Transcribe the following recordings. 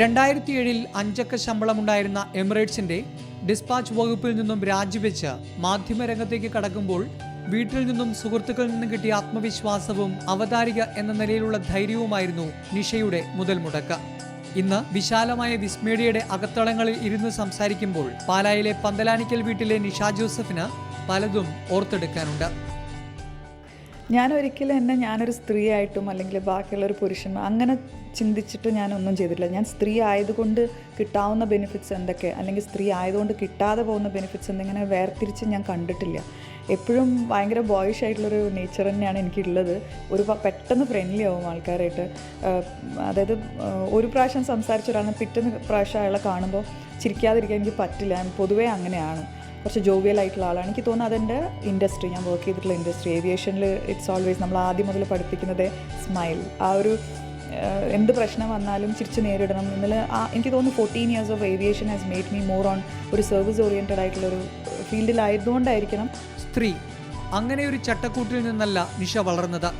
രണ്ടായിരത്തി ഏഴിൽ അഞ്ചക്ക ശമ്പളമുണ്ടായിരുന്ന എമിറേറ്റ്സിന്റെ ഡിസ്പാച്ച് വകുപ്പിൽ നിന്നും രാജിവെച്ച് മാധ്യമരംഗത്തേക്ക് കടക്കുമ്പോൾ വീട്ടിൽ നിന്നും സുഹൃത്തുക്കളിൽ നിന്നും കിട്ടിയ ആത്മവിശ്വാസവും അവതാരിക എന്ന നിലയിലുള്ള ധൈര്യവുമായിരുന്നു നിഷയുടെ മുതൽ മുടക്ക. ഇന്ന് വിശാലമായ വിസ്മേഡിയയുടെ അകത്തളങ്ങളിൽ ഇരുന്ന് സംസാരിക്കുമ്പോൾ പാലായിലെ പന്തലാനിക്കൽ വീട്ടിലെ നിഷ ജോസഫിന് പലതും ഓർത്തെടുക്കാനുണ്ട്. ഞാൻ ഒരിക്കലും എന്നെ ഞാനൊരു സ്ത്രീ ആയിട്ടും അല്ലെങ്കിൽ ബാക്കിയുള്ള ഒരു പുരുഷൻ അങ്ങനെ ചിന്തിച്ചിട്ട് ഞാനൊന്നും ചെയ്തിട്ടില്ല. ഞാൻ സ്ത്രീ ആയതുകൊണ്ട് കിട്ടാവുന്ന ബെനിഫിറ്റ്സ് എന്തൊക്കെ? അല്ലെങ്കിൽ സ്ത്രീ ആയതുകൊണ്ട് കിട്ടാതെ പോകുന്ന ബെനിഫിറ്റ്സ് എന്തെങ്കിലും വേർതിരിച്ച് ഞാൻ കണ്ടിട്ടില്ല. എപ്പോഴും ഭയങ്കര ബോയിഷ് ആയിട്ടുള്ളൊരു നേച്ചർ തന്നെയാണ് എനിക്കുള്ളത്. ഒരു പെട്ടെന്ന് ഫ്രണ്ട്ലി ആവും ആൾക്കാരായിട്ട്. അതായത് ഒരു പ്രാവശ്യം സംസാരിച്ച ഒരാളെ പിറ്റേന്ന് പ്രാവശ്യം അയാളെ കാണുമ്പോൾ ചിരിക്കാതിരിക്കാൻ എനിക്ക് പറ്റില്ല. പൊതുവേ അങ്ങനെയാണ്. കുറച്ച് ജോവിയൽ ആയിട്ടുള്ള ആളാണ്. എനിക്ക് തോന്നുന്നത് അതെന്റെ ഇൻഡസ്ട്രി ഞാൻ വർക്ക് ചെയ്തിട്ടുള്ള ഇൻഡസ്ട്രി ഏവിയേഷനിൽ ഇറ്റ്സ് ഓൾവേസ് നമ്മൾ ആദ്യം മുതൽ പഠിപ്പിക്കുന്നത് സ്മൈൽ ആ ഒരു എന്ത് പ്രശ്നം വന്നാലും ചിരിച്ച് നേരിടണം. എന്നുള്ള ആ എനിക്ക് തോന്നുന്നു fourteen years of aviation has made me more on ഒരു സർവീസ് ഓറിയന്റഡ് ആയിട്ടുള്ള ഒരു ഫീൽഡിലായതുകൊണ്ടായിരിക്കണം. സ്ത്രീ അങ്ങനെ ഒരു ചട്ടക്കൂട്ടിൽ നിന്നല്ല നിഷ വളർന്നത്.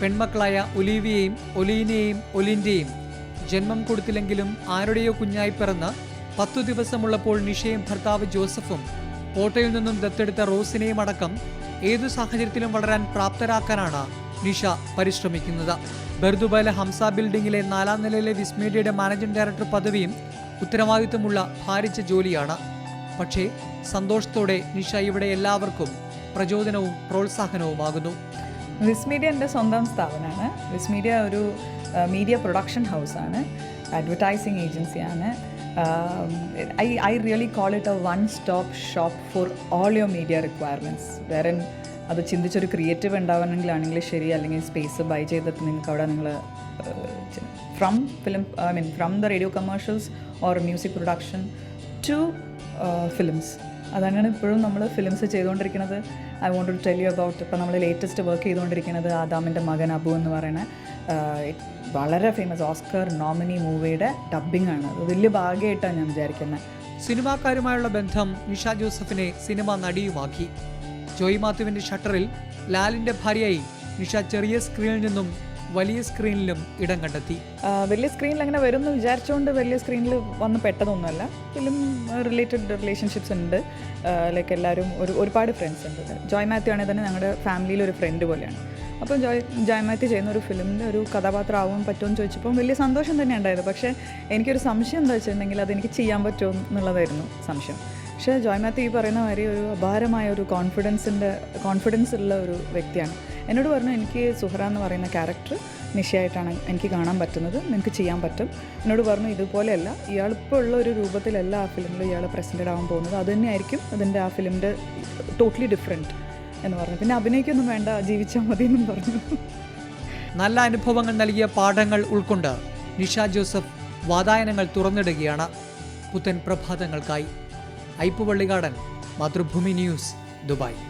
പെൺമക്കളായ ഒലീവിയെയും ഒലീനയെയും ഒലിന്റെയും ജന്മം കൊടുത്തില്ലെങ്കിലും ആരുടെയോ കുഞ്ഞായി പിറന്ന് പത്തു ദിവസമുള്ളപ്പോൾ നിഷയും ഭർത്താവ് ജോസഫും കോട്ടയിൽ നിന്നും ദത്തെടുത്ത റോസിനെയും അടക്കം ഏതു സാഹചര്യത്തിലും വളരാൻ പ്രാപ്തരാക്കാനാണ് നിഷ പരിശ്രമിക്കുന്നത്. ബർദുബൈലെ ഹംസ ബിൽഡിംഗിലെ നാലാം നിലയിലെ വിസ്മീഡിയയുടെ മാനേജിംഗ് ഡയറക്ടർ പദവിയും ഉത്തരവാദിത്വമുള്ള ഭാരിച്ച ജോലിയാണ്. പക്ഷേ സന്തോഷത്തോടെ നിഷ ഇവിടെ എല്ലാവർക്കും പ്രചോദനവും പ്രോത്സാഹനവുമാകുന്നു. വിസ് മീഡിയ എന്റെ സ്വന്തം സ്ഥാപനമാണ്. വിസ്മീഡിയ ഒരു മീഡിയ പ്രൊഡക്ഷൻ ഹൗസാണ് അഡ്വർടൈസിങ് ഏജൻസിയാണ് I I really call it a one stop shop for all your media requirements. Wherein അത് ചിന്തിച്ചൊരു ക്രിയേറ്റീവ് ഉണ്ടാവണമെങ്കിലാണെങ്കിൽ ശരി അല്ലെങ്കിൽ സ്പേസ് ബൈ ചെയ്തിട്ട് നിങ്ങൾക്ക് അവിടെ നിങ്ങൾ from film I mean from the radio commercials or music production to films അതങ്ങനെ ഇപ്പോഴും നമ്മൾ ഫിലിംസ് ചെയ്തുകൊണ്ടിരിക്കുന്നത് I want to tell you about ഇപ്പോൾ നമ്മൾ ലേറ്റസ്റ്റ് വർക്ക് ചെയ്തുകൊണ്ടിരിക്കുന്നത് ആദാമിന്റെ മകൻ അബു എന്ന് പറയുന്ന ആഹ്, വളരെ ഫേമസ് ഓസ്കർ നോമിനി മൂവിയുടെ ഡബ്ബിംഗ് ആണ്. അത് വലിയ ഭാഗ്യമായിട്ടാണ് ഞാൻ വിചാരിക്കുന്നത് സിനിമാക്കാരുമായുള്ള ബന്ധം നിഷ ജോസഫിനെ സിനിമ നടിയുമാക്കി. ജോയ് മാത്യുവിന്റെ ഷട്ടറിൽ ലാലിന്റെ ഭാര്യയായി നിഷ ചെറിയ സ്ക്രീനിൽ നിന്നും വലിയ സ്ക്രീനിലും ഇടം കണ്ടെത്തി. വലിയ സ്ക്രീനിൽ അങ്ങനെ വരുമെന്ന് വിചാരിച്ചുകൊണ്ട് വലിയ സ്ക്രീനിൽ വന്ന് പെട്ടതൊന്നുമല്ല. ഫിലിം റിലേറ്റഡ് റിലേഷൻഷിപ്സ് ഉണ്ട്. ലൈക്ക് എല്ലാവരും ഒരു ഒരുപാട് ഫ്രണ്ട്സ് ഉണ്ട്. ജോയ് മാത്യു ആണെങ്കിൽ തന്നെ ഞങ്ങളുടെ ഫാമിലിയിൽ ഒരു ഫ്രണ്ട് പോലെയാണ്. അപ്പം ജോയ് മാത്യു ചെയ്യുന്ന ഒരു ഫിലിമിന്റെ ഒരു കഥാപാത്രം പറ്റുമെന്ന് പറ്റുമോ ചോദിച്ചപ്പോൾ വലിയ സന്തോഷം തന്നെ ഉണ്ടായിരുന്നു പക്ഷേ എനിക്കൊരു സംശയം എന്താ വെച്ചിട്ടുണ്ടെങ്കിൽ അതെനിക്ക് ചെയ്യാൻ പറ്റുമോ എന്നുള്ളതായിരുന്നു സംശയം. പക്ഷേ ജോയ് മാത്യു ഈ പറയുന്ന മാതിരി ഒരു അപാരമായ ഒരു കോൺഫിഡൻസിന്റെ കോൺഫിഡൻസ് ഉള്ള ഒരു വ്യക്തിയാണ്. എന്നോട് പറഞ്ഞു എനിക്ക് സുഹറ എന്ന് പറയുന്ന ക്യാരക്ടർ നിശയായിട്ടാണ് എനിക്ക് കാണാൻ പറ്റുന്നത് നിനക്ക് ചെയ്യാൻ പറ്റും. എന്നോട് പറഞ്ഞു ഇതുപോലെയല്ല ഇയാൾ ഇപ്പോൾ ഉള്ള ഒരു രൂപത്തിലല്ല ആ ഫിലിമിൽ ഇയാൾ പ്രസന്റഡ് ആവാൻ പോകുന്നത്. അതുതന്നെയായിരിക്കും അതിന്റെ ആ ഫിലിമിന്റെ ടോട്ടലി ഡിഫറെന്റ് എന്ന് പറഞ്ഞു. പിന്നെ അഭിനയിക്കൊന്നും വേണ്ട ജീവിച്ചാൽ മതി എന്നും പറഞ്ഞു. നല്ല അനുഭവങ്ങൾ നൽകിയ പാഠങ്ങൾ ഉൾക്കൊണ്ട് നിഷ ജോസഫ് വാതായനങ്ങൾ തുറന്നിടുകയാണ് പുത്തൻ പ്രഭാതങ്ങൾക്കായി. Aippuvallikadan Mathrubhumi news Dubai.